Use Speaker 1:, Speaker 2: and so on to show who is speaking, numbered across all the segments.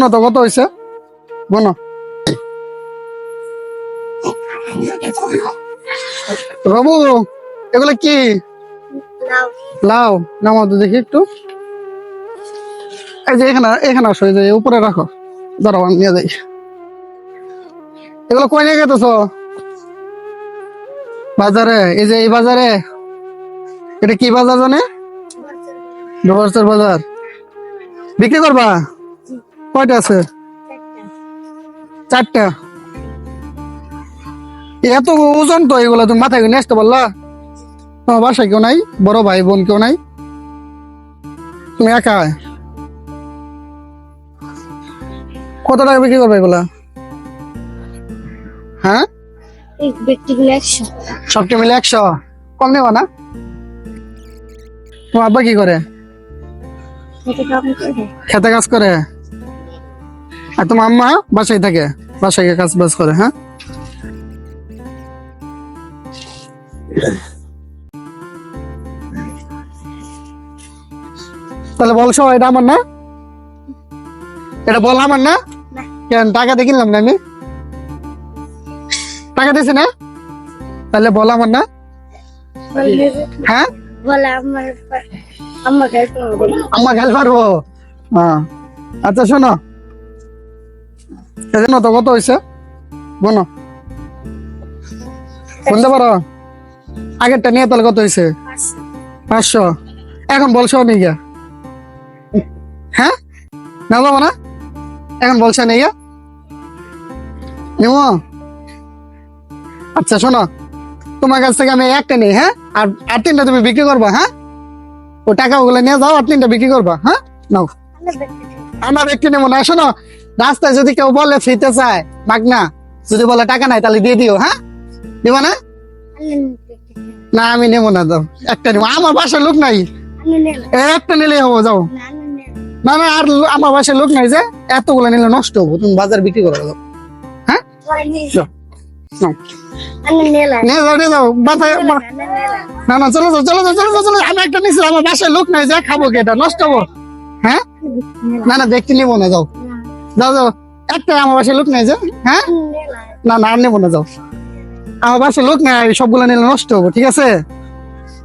Speaker 1: না তো কত হয়েছে বলো বাবু এগুলো কি? নামাও তো দেখি একটু। এই যে এখানে এখানে আসো এই যে উপরে রাখো। দাঁড়াও আমি নিয়ে যাই। এগুলো কই নিয়ে গেতেছ? বাজারে? এই যে এই বাজারে? এটা কি বাজার জানে? ডোবারচর বাজার। বিক্রি করবা? কয়টা আছে? চারটা। এত ওজন তো এগুলো তুমি মাথায় নিয়ে আসতে পারলা। তোমার বাসায় কেউ নাই? বড় ভাই বোন কেউ নাই? তুমি একা? কত টাকা বিক্রি করবে এগুলা? হ্যাঁ? সবটা মিলে একশো? কম নেবা না? তোমার আব্বা কি করে? খেতে কাজ করে? আর তোমার আম্মা বাসায় থাকে বাসায় গিয়ে কাজ বাজ করে হ্যাঁ? তাহলে বলছো এটা আমার না? এটা বল আমার না। কেন টাকা দিয়ে কিনলাম না আমি? টাকা দিয়েছি না? তাহলে বল আমার না? হ্যাঁ? আম্মা খেল পারব হ্যাঁ। আচ্ছা শোনো। এজন্য তো কত হয়েছে বলো। বলতে পারো? আগেরটা নিয়ে তাহলে কত হয়েছে পাঁচশো। এখন বলছো নি গিয়া। হ্যাঁ? না যাব না এখন বলছো নি গিয়া? নিব? আচ্ছা শোনো। তোমার কাছ থেকে আমি একটা নেই হ্যাঁ? আর আর তিনটা তুমি বিক্রি করবা হ্যাঁ? ও টাকা ওগুলো নিয়ে যাও আর তিনটা বিক্রি করবা হ্যাঁ? নাও। আমার ব্যক্তি নেব না। শোনো রাস্তায় যদি কেউ বলে ফিরতে চায় মাগনা যদি বলে টাকা নাই, তাহলে দিয়ে দিও হ্যাঁ? দিবা না? না, আমি নেব না, দাও। একটা নেব। আমার বাসায় লোক নাই। একটা নিলেই হব, যাও। না না, আর আমার বাসায় লোক নাই যে, এতগুলো নিলে নষ্ট হব। তুমি বাজার বিক্রি করে দাও হ্যাঁ? আমি একটা নিচ্ছি আমার বাসায় লোক নাই যে, খাব এটা? নষ্ট হব। হ্যাঁ? না না, দেখতে নিবো না, যাও। যাও যাও। একটা আমার বাসায় লোক নাই যে হ্যাঁ? না না আর নেব না যাও। আমার বাসায় লোক নাই সবগুলো নিলে নষ্ট হব ঠিক আছে?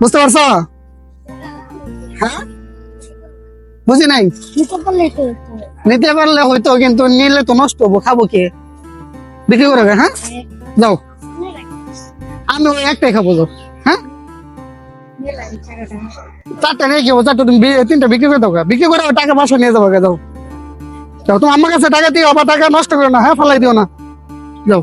Speaker 1: বুঝতে পারছ? হ্যাঁ? বুঝি নাই? নিতে পারলে হয়তো কিন্তু নিলে তো নষ্ট হব খাব কে? বিক্রি করবে হ্যাঁ? যাও। আমি ওই একটাই খাব যাও। হ্যাঁ? চারটা। নিয়ে খাব চারটা তুমি তিনটা বিক্রি করে দাও বিক্রি করে টাকা বাসা নিয়ে যাব যাও। যাও, তুমি আমার কাছে টাকা দিও, আবার টাকা নষ্ট করো না হ্যাঁ? ফেলাই দিও না। যাও।